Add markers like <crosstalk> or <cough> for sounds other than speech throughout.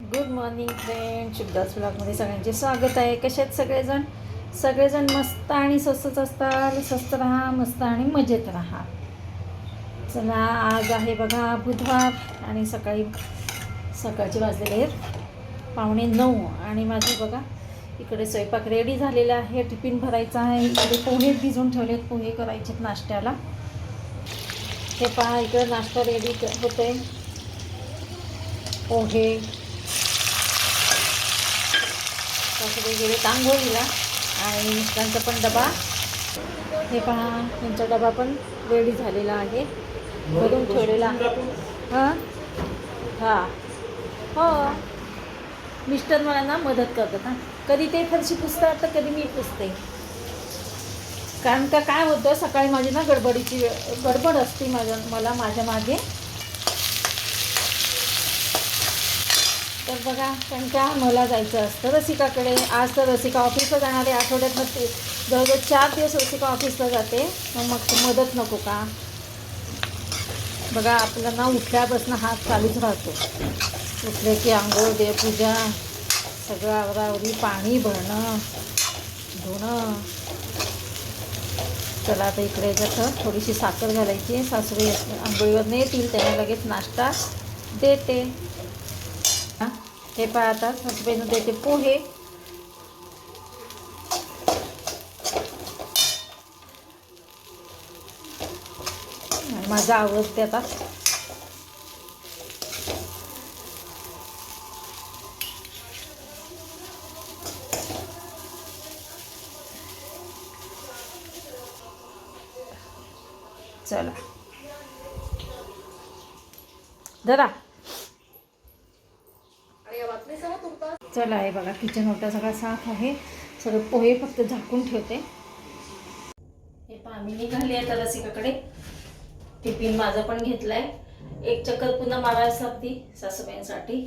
Good morning friend Shivdas ब्लॉगमध्ये सगळ्यांचे स्वागत आहे. कसे आहेत सगळेजण? सगळेजण मस्त आणि स्वस्तच असतात स्वस्त राहा मस्त आणि मजेत राहा. चला आज आहे बघा बुधवार आणि सकाळी सकाळचे वाजलेले आहेत पावणे नऊ. आणि माझे बघा इकडे स्वयंपाक रेडी झालेला आहे. टिफिन भरायचा आहे. इकडे पोहे ठेवले ठेवलेत. पोहे करायचेत नाश्त्याला. हे पहा इकडे नाश्ता रेडी होते पोहे. सगळे गेले तांगोळीला आणि मिस्टरांचा पण डबा. हे पहा त्यांचा डबा पण रेडी झालेला आहे. भरून ठेवलेला. हां? हां. हो. मिस्टर मला ना मदत करतात हां. कधी ते फरशी पुसतात तर कधी मी पुसते. कारण का काय होतं सकाळी माझी ना गडबडीची गडबड असते माझ्या मला माझ्या मागे. तर बघा कारण का मला जायचं असतं रसिकाकडे. आज तर रसिका ऑफिसला जाणारे आठवड्यात आठवड्यातनं ते जवळजवळ चार दिवस रसिका ऑफिसला जाते. मग मग मदत नको का? बघा आपला ना उठल्यापासून हात चालूच राहतो. उठले की आंघोळ देवपूजा सगळं आवरावरी पाणी भरणं धुणं. चला आता इकडे जातं थोडीशी साखर घालायची सासरी आंघोळीवर येतील त्यांना लगेच नाश्ता देते. हे पहा आता देते पोहे. माझा माझं आवडते आता. चला. जरा चला आहे बघा किचन होता सगळा साफ आहे. सगळं पोहे फक्त झाकून ठेवते. हे पाणी मी आहे आता रसिकाकडे टिफिन माझा पण घेतलाय. एक चक्कर पुन्हा मारायला सांगती सासूबाईंसाठी.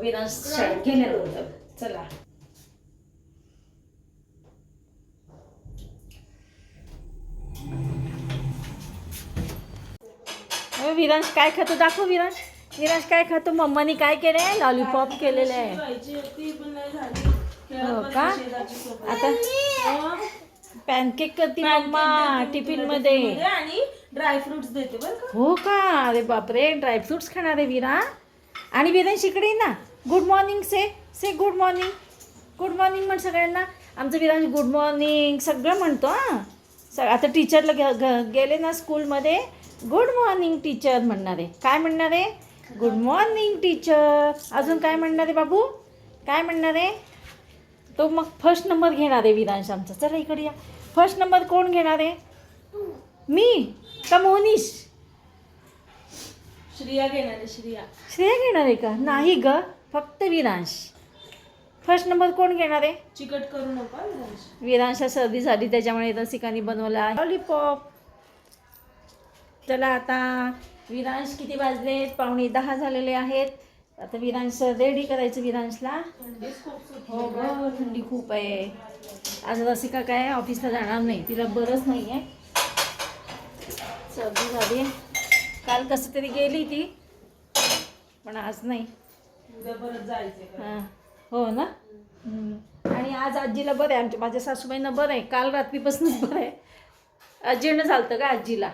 विनाश शाळेत गेल्यानंतर चला. विरांश काय खातो? दाखव विरांश. विरांश काय खातो मम्मानी काय केलंय? लॉलीपॉप केलेलं आहे. हो का? आता पॅनकेक करते मम्मा टिफिनमध्ये. आणि ड्रायफ्रुट्स देते बरं का. हो का? अरे बापरे ड्रायफ्रुट्स खाणार आहे विरा. आणि विरांश इकडे ये ना. Good morning say say good morning good morning म्हण सगळ्यांना. आमचं विरांश गुड मॉर्निंग सगळं म्हणतो हां. स आता टीचरला ग- गेले ना स्कूलमध्ये गुड मॉर्निंग टीचर म्हणणार आहे. काय म्हणणार आहे? गुड मॉर्निंग टीचर अजून काय म्हणणार आहे बाबू? काय म्हणणार आहे? तो मग फर्स्ट नंबर घेणार आहे विरांश आमचा. चला इकडे या. फर्स्ट नंबर कोण घेणार आहे? मी? का मोहनीश? श्रिया घेणार आहे श्रिया. श्रेया घेणार आहे का? नाही ग फक्त विरांश फर्स्ट नंबर कोण घेणार आहे? चिकट करू नका विरांश. विरांशा सर्दी झाली त्याच्यामुळे रसिकांनी बनवला आहे. लॉलीपॉप चला आता. विरांश किती वाजले? पावणे दहा झालेले आहेत. आता विरांश रेडी करायचं विरांशला. हो ग थंडी खूप आहे. आज रसिका काय ऑफिसला जाणार नाही तिला बरंच नाही आहे सर्दी झाली काल कसं तरी गेली ती पण आज नाही? हां. हो ना. आणि आज आजीला बरं आहे. आमच्या माझ्या सासूबाईंना बरं आहे. काल रात्रीपासूनच बरं आहे. आजीनं चालतं का आजीला.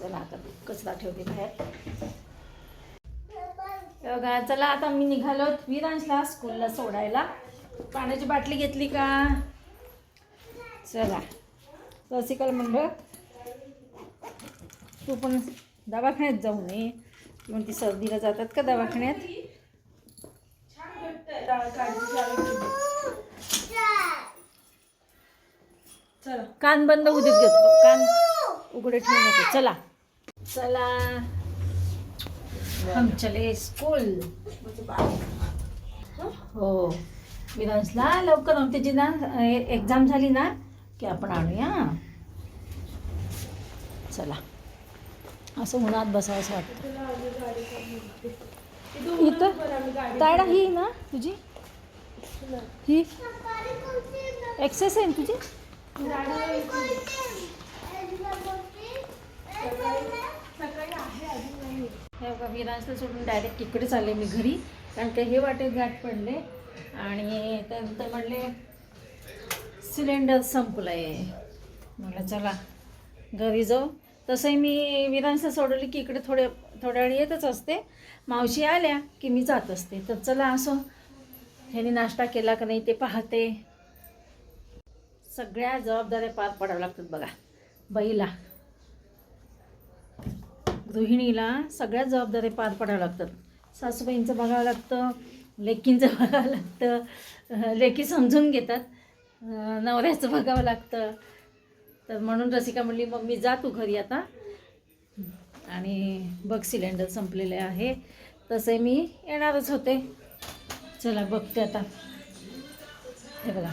चला आता कचरा ठेवते बाहेर. बघा चला आता मी निघालो विरांशला स्कूलला सोडायला. पाण्याची बाटली घेतली का? चला. रसिकल म्हणलं तू पण दवाखान्यात जाऊ नये ती सर्दीला जातात का दवाखान्यात? चला. कान बंद उद्या घेतो कान उघडे ठेवू नको. चला. चला. हम चले स्कूल हो. विरांशला लवकर आम त्याची ना एक्झाम झाली ना की आपण आणूया. चला. असं उन्हात बसावंसं वाटतं. इथं? तायडा ही ना तुझी? ही? एक्सेस आहे ना तुझी सकाळी आहे अजून बघा विरांशला सोडून डायरेक्ट इकडेच आले मी घरी. कारण का हे वाटेत गाठ पडले. आणि त्यानंतर म्हणले सिलेंडर संपलं आहे म्हटलं चला घरी जाऊ. तसंही मी विरांशला सोडवली की इकडे थोडे थोड्या वेळ येतच असते. मावशी आल्या की मी जात असते. तर चला असो. ह्याने नाश्ता केला का नाही ते पाहते. सगळ्या जबाबदाऱ्या पार पाडाव्या लागतात बघा. बैला. गृहिणीला सगळ्या जबाबदाऱ्या पार पाडाव्या लागतात. सासूबाईंचं बघावं लागतं लेकींचं <laughs> बघावं लागतं लेकी समजून घेतात नवऱ्याचं बघावं लागतं. तर म्हणून रसिका म्हणली मग जा तू घरी आता. आणि बघ सिलेंडर संपलेले आहे. तसे मी येणारच होते. चला बघते आता. हे बघा.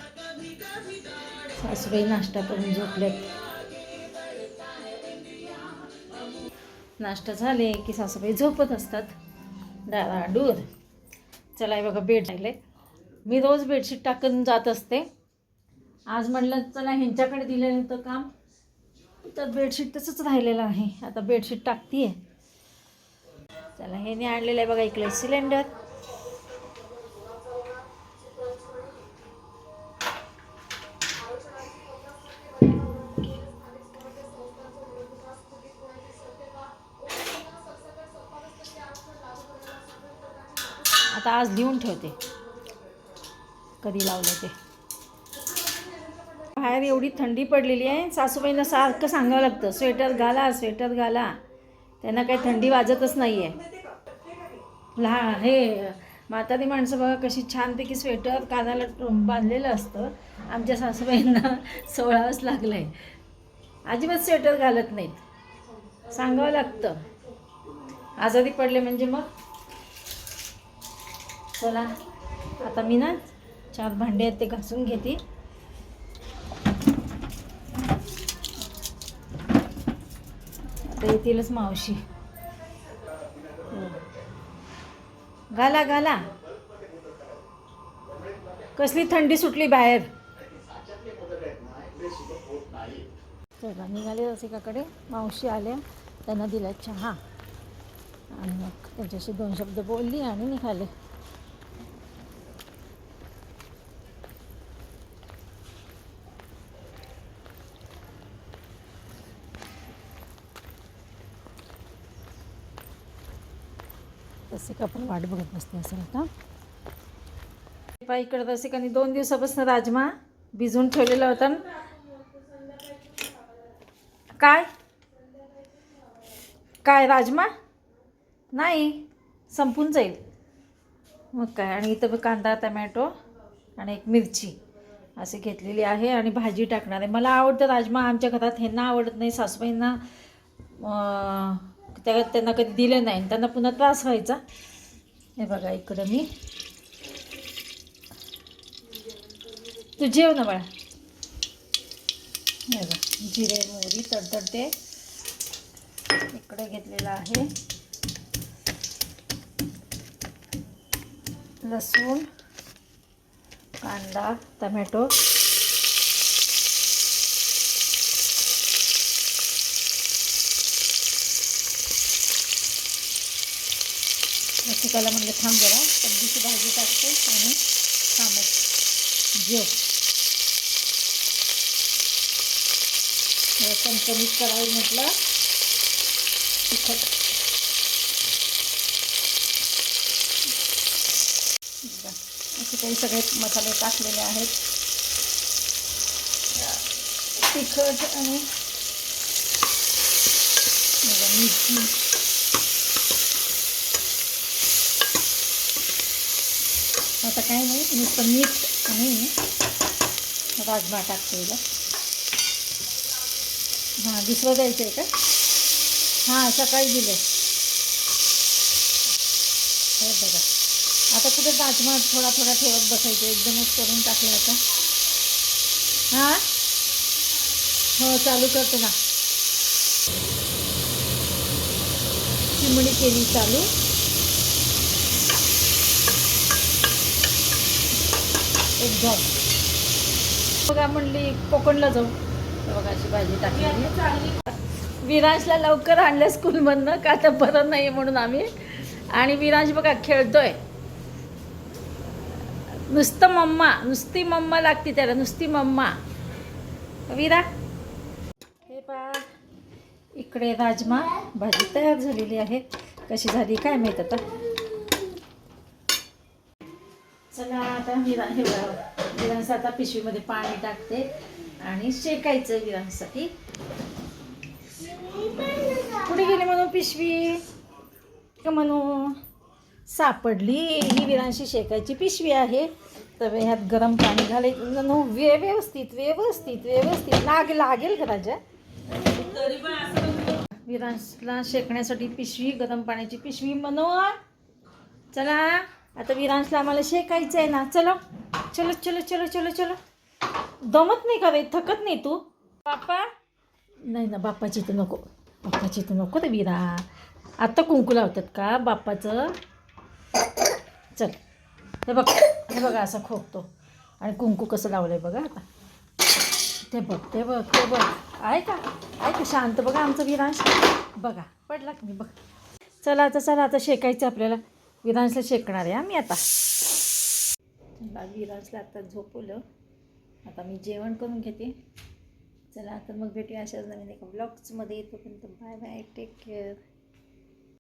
सासूबाई नाश्ता करून झोपल्यात नाश्ता झाले की सासूबाई झोपत असतात. दादा डूर चला बघा बेड राहिले मी रोज बेडशीट टाकून जात असते. आज म्हटलं चला ह्यांच्याकडे दिलेलं होतं काम. तर बेडशीट तसंच राहिलेलं आहे. आता बेडशीट टाकते चला हे आणलेलं आहे बघा इकडे सिलेंडर. आता आज लिहून ठेवते. कधी लावलं ते. बाहेर एवढी थंडी पडलेली आहे सासूबाईंना सारखं सांगावं लागतं स्वेटर घाला स्वेटर घाला. त्यांना काही थंडी वाजतच नाही आहे लहान हे म्हातारी माणसं बघा कशी छानपैकी स्वेटर कानाला बांधलेलं असतं. आमच्या सासूबाईंना सोळावंच लागलं आहे अजिबात स्वेटर घालत नाहीत. सांगावं लागतं. आजारी पडले म्हणजे मग? चला. आता मी ना चार भांडे आहेत ते घासून घेते. आता येतीलच मावशी. हो. घाला घाला. कसली थंडी सुटली बाहेर. चला निघाले रसिकाकडे. मावशी आल्या. त्यांना दिला चहा. आणि मग त्यांच्याशी दोन शब्द बोलली आणि निघाले. रसिका आपण वाट बघत बसते असेल आता. इकडे रसिकाने दोन दिवसापासून राजमा भिजवून ठेवलेला होता. काय? काय राजमा? नाही संपून जाईल. मग काय आणि इथं कांदा टमॅटो आणि एक मिरची असे घेतलेली आहे आणि भाजी टाकणार आहे. मला आवडतं राजमा आमच्या घरात ह्यांना आवडत नाही सासूबाईंना त्या त्यांना कधी दिलं नाही. आणि त्यांना पुन्हा त्रास व्हायचा. हे बघा इकडं मी. तू जेव ना बाळा. हे बघा जिरे मोहरी तडतडते. इकडे घेतलेलं आहे. लसूण कांदा टमॅटो. शिकायला म्हणलं थांब जरा. सब्जीची भाजी टाकते आणि थांबत जेव. चमचमीत करावी म्हटलं. तिखट. असे काही सगळे मसाले टाकलेले आहेत. तिखट आणि मिरची. काय नाही नुसतं मीठ आणि राजमा टाकते याला हां दुसरं द्यायचं आहे का? हां सकाळी दिले हे बघा. आता कुठे राजमा थोडा थोडा ठेवत बसायचं एकदमच करून टाकलं आता. हां? हो चालू करते ना. चिमणी केली चालू. एकदम. बघा म्हणली कोकणला जाऊ. बघा अशी भाजी टाकली विराजला लवकर आणलं स्कूलमधनं का तर बरं नाही म्हणून आम्ही. आणि विराज बघा खेळतोय. नुसतं मम्मा नुसती मम्मा लागते त्याला नुसती मम्मा. विरा. हे पा इकडे राजमा भाजी तयार झालेली आहे. कशी झाली काय माहीत आता चला आता विरा हे बघा, विरांस आता पिशवीमध्ये पाणी टाकते आणि शेकायचं विरांसाठी. कुठे गेली म्हणून पिशवी? का म्हणू सापडली. ही विरांशी शेकायची पिशवी आहे. तर ह्यात गरम पाणी घालायचं नो व्यवस्थित व्यवस्थित व्यवस्थित. लाग लागेल का राजा? विरांशला शेकण्यासाठी पिशवी गरम पाण्याची पिशवी. म्हणू चला. आता विरांशला आम्हाला शेकायचं आहे ना. चलो चलो चलो चलो चलो चलो. दमत नाही का रे थकत नाही तू? बाप्पा? नाही ना बाप्पाची तर नको. बाप्पाची तर नको रे विरा. आत्ता कुंकू लावतात का बाप्पाचं? चल. हे बघ हे बघा असं खोकतो. आणि कुंकू कसं लावलं आहे बघा आता. ते बघ ते बघ ते बघ. आहे का? आहे का शांत? बघा आमचं विरांश. बघा पडला की नाही? बघ. चला आता चला आता शेकायचं आपल्याला. विरांशला शेकणार आहे आम्ही आता. चला, विरांशला आता झोपवलं. आता मी जेवण करून घेते. चला तर मग भेटूया अशाच नवीन एका ब्लॉग्समध्ये येतोपर्यंत बाय बाय टेक केअर